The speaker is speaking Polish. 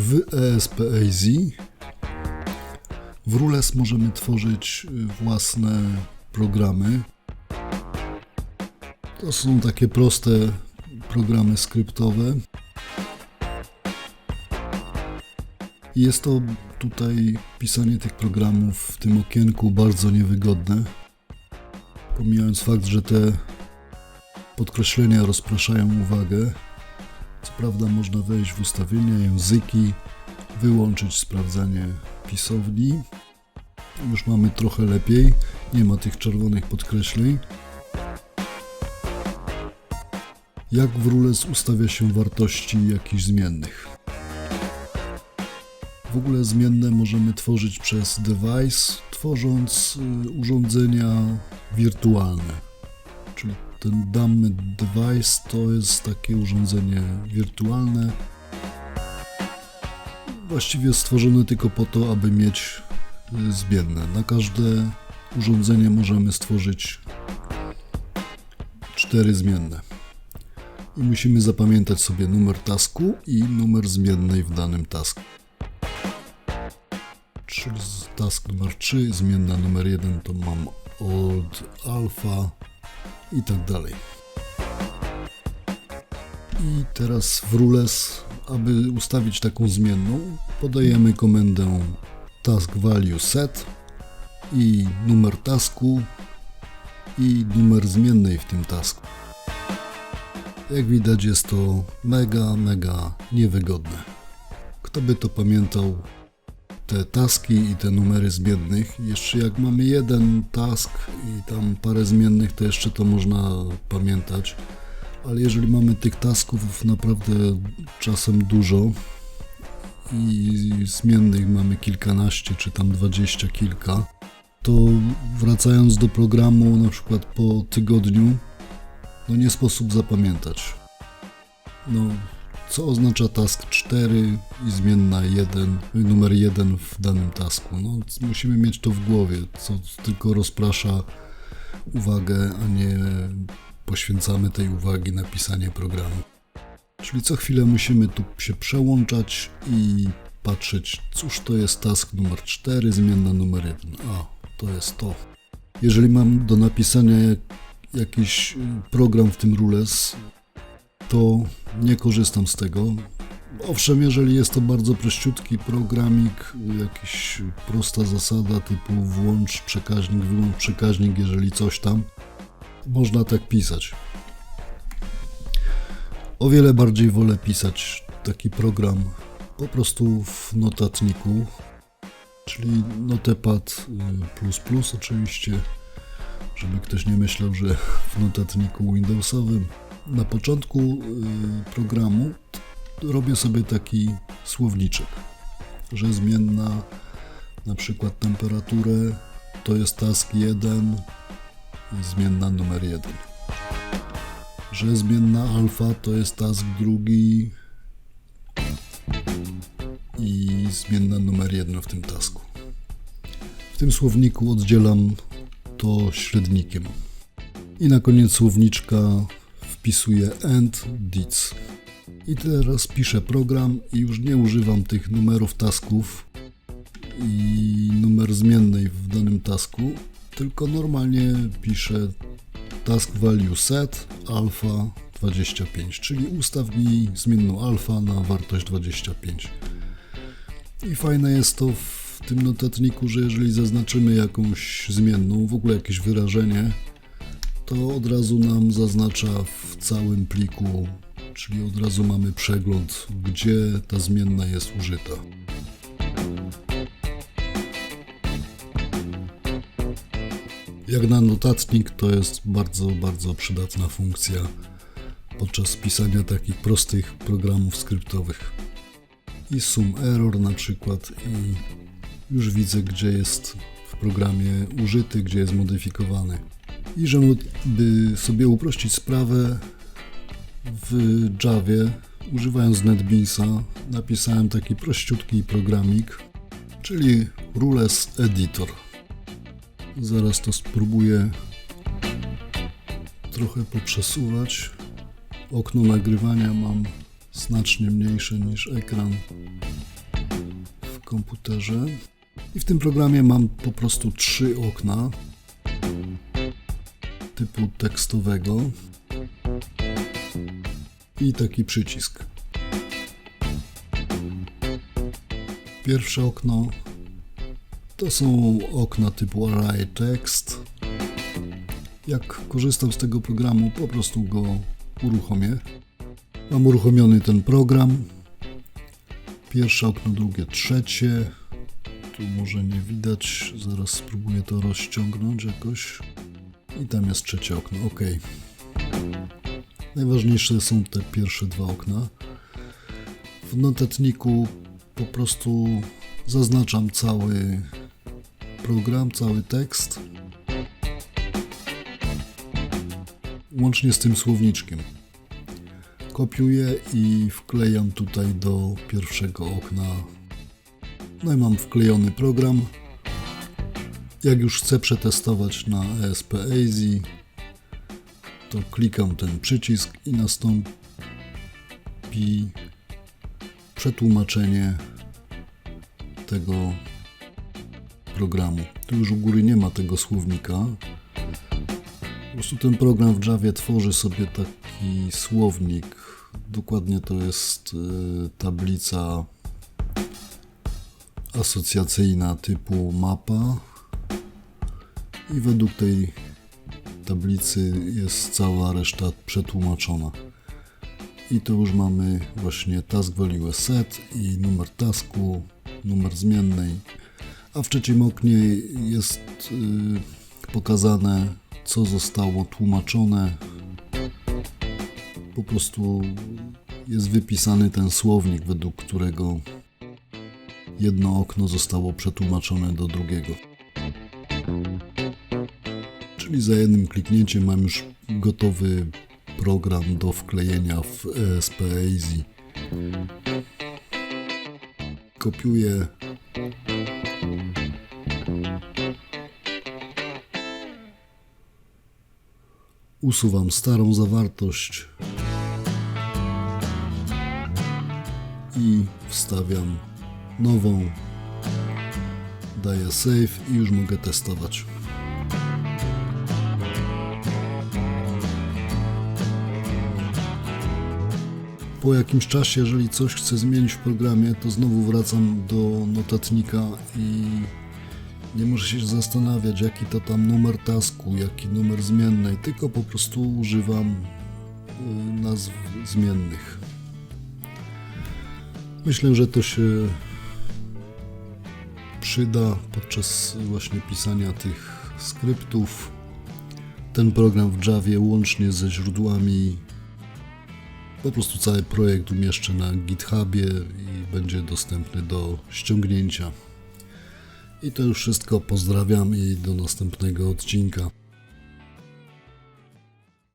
W ESPAZ w Rules możemy tworzyć y, własne programy. To są takie proste programy skryptowe. Jest to tutaj pisanie tych programów w tym okienku bardzo niewygodne. Pomijając fakt, że te podkreślenia rozpraszają uwagę. Co prawda można wejść w ustawienia, języki, wyłączyć sprawdzanie pisowni. Już mamy trochę lepiej, nie ma tych czerwonych podkreśleń. Jak w Rules ustawia się wartości jakichś zmiennych? W ogóle zmienne możemy tworzyć przez device, tworząc y, urządzenia wirtualne. Ten damy device to jest takie urządzenie wirtualne, właściwie stworzone tylko po to, aby mieć y, zmienne. Na każde urządzenie możemy stworzyć cztery zmienne. I musimy zapamiętać sobie numer tasku i numer zmiennej w danym tasku. Czyli task numer 3, zmienna numer 1 to mam od alfa i tak dalej. I teraz w rules, aby ustawić taką zmienną, podajemy komendę task value set i numer tasku i numer zmiennej w tym tasku. Jak widać jest to mega, mega niewygodne. Kto by to pamiętał, te taski i te numery zmiennych. Jeszcze jak mamy jeden task i tam parę zmiennych, to jeszcze to można pamiętać. Ale jeżeli mamy tych tasków naprawdę czasem dużo i zmiennych mamy kilkanaście czy tam dwadzieścia kilka, to wracając do programu na przykład po tygodniu, no nie sposób zapamiętać. No, co oznacza task 4 i zmienna 1, numer 1 w danym tasku. No, musimy mieć to w głowie, co tylko rozprasza uwagę, a nie poświęcamy tej uwagi na pisanie programu. Czyli co chwilę musimy tu się przełączać i patrzeć, cóż to jest task numer 4, zmienna numer 1. A, to jest to. Jeżeli mam do napisania jak, jakiś y, program w tym rules, to nie korzystam z tego. Owszem, jeżeli jest to bardzo prościutki programik, jakiś prosta zasada typu włącz przekaźnik, wyłącz przekaźnik, jeżeli coś tam, można tak pisać. O wiele bardziej wolę pisać taki program po prostu w notatniku, czyli Notepad y, oczywiście, żeby ktoś nie myślał, że w notatniku Windowsowym. Na początku y, programu robię sobie taki słowniczek, że zmienna na przykład temperaturę to jest task 1, zmienna numer 1. Że zmienna alfa to jest task drugi i zmienna numer 1 w tym tasku. W tym słowniku oddzielam to średnikiem. I na koniec słowniczka wpisuję end dic. I teraz piszę program i już nie używam tych numerów tasków i numer zmiennej w danym tasku, tylko normalnie piszę task value set alpha 25, czyli ustaw mi zmienną alfa na wartość 25. I fajne jest to w tym notatniku, że jeżeli zaznaczymy jakąś zmienną, w ogóle jakieś wyrażenie, to od razu nam zaznacza w całym pliku, czyli od razu mamy przegląd, gdzie ta zmienna jest użyta. Jak na notatnik to jest bardzo, bardzo przydatna funkcja podczas pisania takich prostych programów skryptowych. I sum error na przykład i już widzę, gdzie jest w programie użyty, gdzie jest modyfikowany. I żeby sobie uprościć sprawę, w Javie, używając NetBeansa, napisałem taki prościutki programik, czyli Rules Editor. Zaraz to spróbuję trochę poprzesuwać. Okno nagrywania mam znacznie mniejsze niż ekran w komputerze. I w tym programie mam po prostu trzy okna typu tekstowego i taki przycisk. Pierwsze okno to są okna typu Array Text. Jak korzystam z tego programu, po prostu go uruchomię. Mam uruchomiony ten program. Pierwsze okno, drugie, trzecie. Tu może nie widać, zaraz spróbuję to rozciągnąć jakoś. I tam jest trzecie okno, ok. Najważniejsze są te pierwsze dwa okna. W notatniku po prostu zaznaczam cały program, cały tekst. Łącznie z tym słowniczkiem. Kopiuję i wklejam tutaj do pierwszego okna. No i mam wklejony program. Jak już chcę przetestować na ESP Easy, to klikam ten przycisk i nastąpi przetłumaczenie tego programu. Tu już u góry nie ma tego słownika. Po prostu ten program w Javie tworzy sobie taki słownik. Dokładnie to jest y, tablica asocjacyjna typu mapa. I według tej tablicy jest cała reszta przetłumaczona. I tu już mamy właśnie task value set i numer tasku, numer zmiennej. A w trzecim oknie jest y, pokazane, co zostało tłumaczone. Po prostu jest wypisany ten słownik, według którego jedno okno zostało przetłumaczone do drugiego. Czyli za jednym kliknięciem mam już gotowy program do wklejenia w ESP Easy. Kopiuję. Usuwam starą zawartość i wstawiam nową. Daję save i już mogę testować. Po jakimś czasie, jeżeli coś chcę zmienić w programie, to znowu wracam do notatnika i nie muszę się zastanawiać, jaki to tam numer tasku, jaki numer zmiennej, tylko po prostu używam y, nazw zmiennych. Myślę, że to się przyda podczas właśnie pisania tych skryptów. Ten program w Javie łącznie ze źródłami po prostu cały projekt umieszczę na GitHubie i będzie dostępny do ściągnięcia. I to już wszystko. Pozdrawiam i do następnego odcinka.